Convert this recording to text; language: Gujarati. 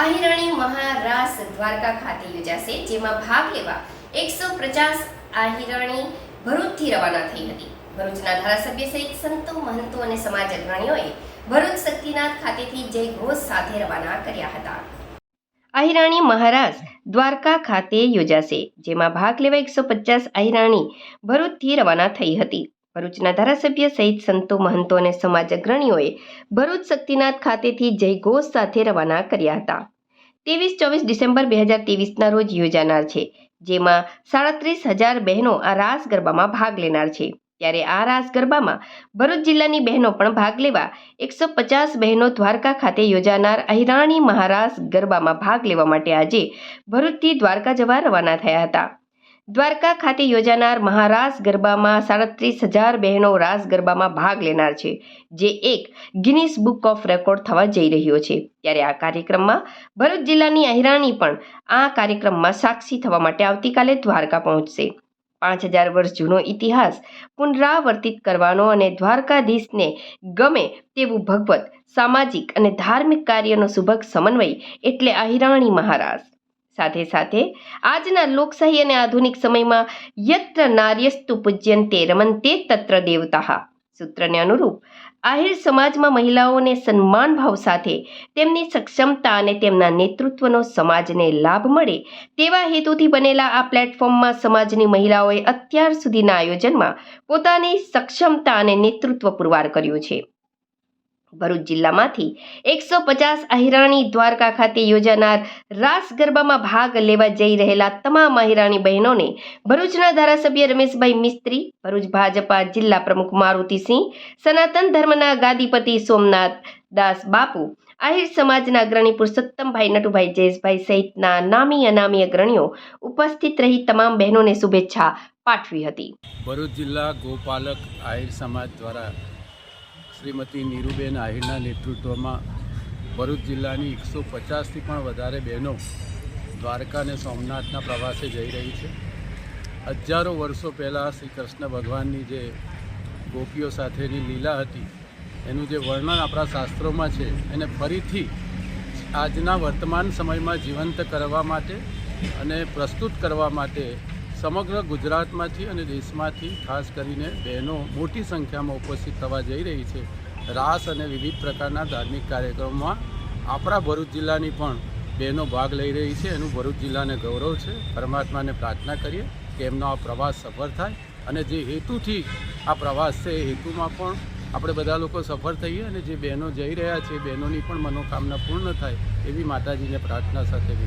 આહિરાણી મહારાસ દ્વારકા ખાતે યોજાશે, જેમાં ભાગ લેવા એકસો પચાસ આહિરાણી ભરૂચથી રવાના થઈ હતી. ભરૂચના ધારાસભ્ય સહિત સંતો, મહંતો અને સમાજ અગ્રણીઓએ ભરૂચ શક્તિનાથ ખાતેથી જય ઘોષ સાથે રવાના કર્યા હતા. આહિરાણી મહારાજ દ્વારકા ખાતે યોજાશે, જેમાં ભાગ લેવા એકસો પચાસ આહિરાણી ભરૂચથી રવાના થઈ હતી. ભરૂચના ધારાસભ્ય સહિત સંતો, મહંતો અને સમાજ અગ્રણીઓએ ભરૂચ શક્તિનાથ ખાતેથી જય ઘોષ સાથે રવાના કર્યા હતા. ત્રેવીસ ચોવીસ ડિસેમ્બર બે હજાર ત્રેવીસના રોજ યોજાનાર છે, જેમાં સાડત્રીસ હજાર બહેનો આ રાસ ગરબામાં ભાગ લેનાર છે. ત્યારે આ રાસ ગરબામાં ભરૂચ જિલ્લાની બહેનો પણ ભાગ લેવા એકસો પચાસ બહેનો દ્વારકા ખાતે યોજાનાર અહિરાણી મહારાસ ગરબામાં ભાગ લેવા માટે આજે ભરૂચથી દ્વારકા જવા રવાના થયા હતા. દ્વારકા ખાતે યોજાનાર મહારાસ ગરબામાં સાડત્રીસ હજાર બહેનો રાસ ગરબામાં ભાગ લેનાર છે, જે એક ગિનિસ બુક ઓફ રેકોર્ડ થવા જઈ રહ્યો છે. ત્યારે આ કાર્યક્રમમાં ભરૂચ જિલ્લાની અહિરાણી પણ આ કાર્યક્રમમાં સાક્ષી થવા માટે આવતીકાલે દ્વારકા પહોંચશે. પાંચ હજાર વર્ષ જૂનો ઇતિહાસ પુનરાવર્તિત કરવાનો અને દ્વારકાધીશને ગમે તેવું ભગવત, સામાજિક અને ધાર્મિક કાર્યનો સુભગ સમન્વય એટલે અહિરાણી મહારાજ સાથે સાથે આજના લોકશાહી અને આધુનિક સમયમાં યત્ર નાર્યસ્તુ પૂજ્યંતે રમંતે તત્ર દેવતા. સૂત્રને અનુરૂપ આહિર સમાજમાં મહિલાઓને સન્માન ભાવ સાથે તેમની સક્ષમતા અને તેમના નેતૃત્વનો સમાજને લાભ મળે તેવા હેતુથી બનેલા આ પ્લેટફોર્મમાં સમાજની મહિલાઓએ અત્યાર સુધીના આયોજનમાં પોતાની સક્ષમતા અને નેતૃત્વ પુરવાર કર્યું છે. ભરૂચ જિલ્લામાંથી એકસો પચાસ અહિરાણી દ્વારકા ખાતે યોજાનાર રાસ ગરબામાં ભાગ લેવા જઈ રહેલા તમામ અહિરાણી બહેનોને ભરૂચના ધારાસભ્ય રમેશભાઈ મિસ્ત્રી, ભરૂચ ભાજપા જિલ્લા પ્રમુખ મારુતિસિંહ, સનાતન ધર્મના ગાદીપતિ સોમનાથ દાસ બાપુ, આહિર સમાજના અગ્રણી પુરુષોત્તમભાઈ નટુભાઈ જયેશભાઈ સહિતના નામી અનામી અગ્રણીઓ ઉપસ્થિત રહી તમામ બહેનોને શુભેચ્છા પાઠવી હતી. ભરૂચ જિલ્લા ગોપાલક આહિર સમાજ દ્વારા શ્રીમતી નીરુબેન આહિરના નેતૃત્વમાં ભરૂચ જિલ્લાની એકસો પચાસથી પણ વધારે બહેનો દ્વારકા અને સોમનાથના પ્રવાસે જઈ રહી છે. હજારો વર્ષો પહેલાં શ્રી કૃષ્ણ ભગવાનની જે ગોપીઓ સાથેની લીલા હતી, એનું જે વર્ણન આપણા શાસ્ત્રોમાં છે, એને ફરીથી આજના વર્તમાન સમયમાં જીવંત કરવા માટે અને પ્રસ્તુત કરવા માટે સમગ્ર ગુજરાતમાંથી અને દેશમાંથી, ખાસ કરીને બહેનો મોટી સંખ્યામાં ઉપસ્થિત થવા જઈ રહી છે. રાસ અને વિવિધ પ્રકારના ધાર્મિક કાર્યક્રમમાં આપણા ભરૂચ જિલ્લાની પણ બહેનો ભાગ લઈ રહી છે. એનું ભરૂચ જિલ્લાને ગૌરવ છે. પરમાત્માને પ્રાર્થના કરીએ કે એમનો આ પ્રવાસ સફળ થાય અને જે હેતુથી આ પ્રવાસ છે એ હેતુમાં પણ આપણે બધા લોકો સફળ થઈએ અને જે બહેનો જઈ રહ્યા છે બહેનોની પણ મનોકામના પૂર્ણ થાય એવી માતાજીને પ્રાર્થના સાથે વિનંતી